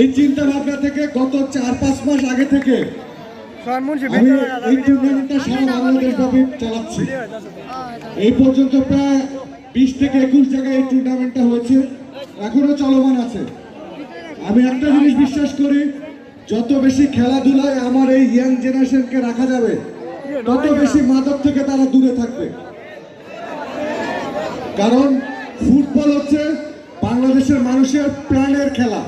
এই চিন্তা ভাবনা থেকে গত চার পাঁচ মাস আগে থেকে আমি এই টুর্নামেন্টটা সারা বাংলাদেশ ব্যাপী চালাচ্ছি। এই পর্যন্ত প্রায় বিশ থেকে একুশ জায়গায় এই টুর্নামেন্টটা হয়েছে। এখনও চলমান আছে। আমি একটা জিনিস বিশ্বাস করি যত বেশি খেলাধুলায় আমার এই ইয়াং জেনারেশনকে রাখা যাবে তত বেশি মাদক থেকে তারা দূরে থাকবে। কারণ ফুটবল হচ্ছে বাংলাদেশের মানুষের প্রাণের খেলা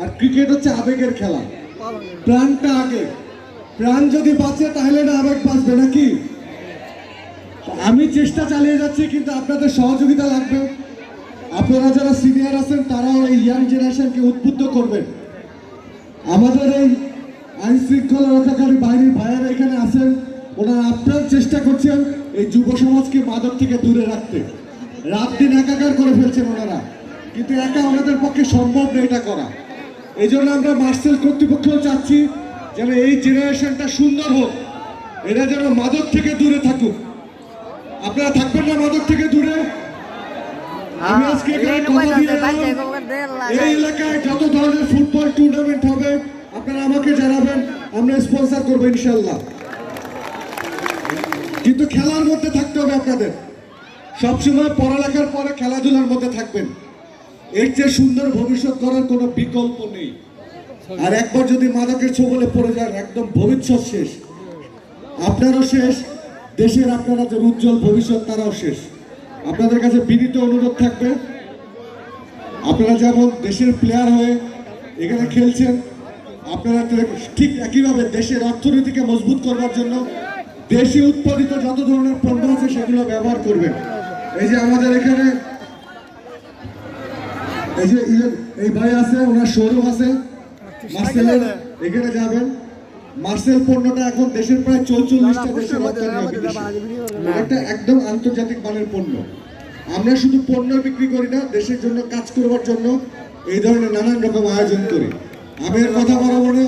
আর ক্রিকেট হচ্ছে আবেগের খেলা। প্রাণটা আগে। প্রাণ যদি বাঁচে তাহলে না আবেগ বাঁচবে নাকি? আমি চেষ্টা চালিয়ে যাচ্ছি কিন্তু আপনাদের সহযোগিতা লাগবে। আপনারা যারা সিনিয়র আছেন, তারাও এই ইয়াং জেনারেশনকে উদ্বুদ্ধ করবেন। আমাদের এই আইন শৃঙ্খলা রক্ষাকারী বাহিনীর ভাইয়েরা এখানে আছেন, ওনারা আপ্রাণ চেষ্টা করছেন এই যুব সমাজকে মাদক থেকে দূরে রাখতে। রাত দিন একাকার করে ফেলছেন ওনারা। কিন্তু একা আমাদের পক্ষে সম্ভব নেই এটা করা। এই জন্য আমরা মার্সেল কর্তৃপক্ষও চাচ্ছি যেন এই জেনারেশনটা সুন্দর হোক। এরা যেন মাদক থেকে দূরে থাকুক। আপনারা থাকবেন না মাদক থেকে দূরে? আমি আজকে এলাম, এই এলাকায় যত ধরনের ফুটবল টুর্নামেন্ট হবে আপনারা আমাকে জানাবেন আমরা স্পন্সর করব ইনশাল্লাহ কিন্তু খেলার মধ্যে থাকতে হবে আপনাদের। সবসময় পড়ালেখার পরে খেলাধুলার মধ্যে থাকবেন। এর চেয়ে সুন্দর ভবিষ্যৎ করার কোনো বিকল্প নেই। আর একবার যদি মাদকের ছোবলে পড়ে যান, একদম ভবিষ্যৎ শেষ। আপনারও শেষ। দেশের আপনারা যে উজ্জ্বল ভবিষ্যৎ, তারাও শেষ। আপনাদের কাছে বিনীত অনুরোধ থাকবে, আপনারা যেমন দেশের প্লেয়ার হয়ে এখানে খেলছেন, আপনারা ঠিক একইভাবে দেশের অর্থনীতিকে মজবুত করবার জন্য দেশে উৎপাদিত যত ধরনের পণ্য আছে, সেগুলো ব্যবহার করবেন। এই যে আমাদের এখানে এই যে এই ভাই আছে ওনার শোরুম আছে। মার্সেলের এখানে যাবেন। মার্সেল পণ্যটা এখন দেশের প্রায় চৌচল্লিশটা দেশে। এটা একদম আন্তর্জাতিক মানের পণ্য। আমরা শুধু পণ্য বিক্রি করি না দেশের জন্য কাজ করবার জন্য এই ধরনের নানান রকম আয়োজন করি। আমি এর কথা বলা মনে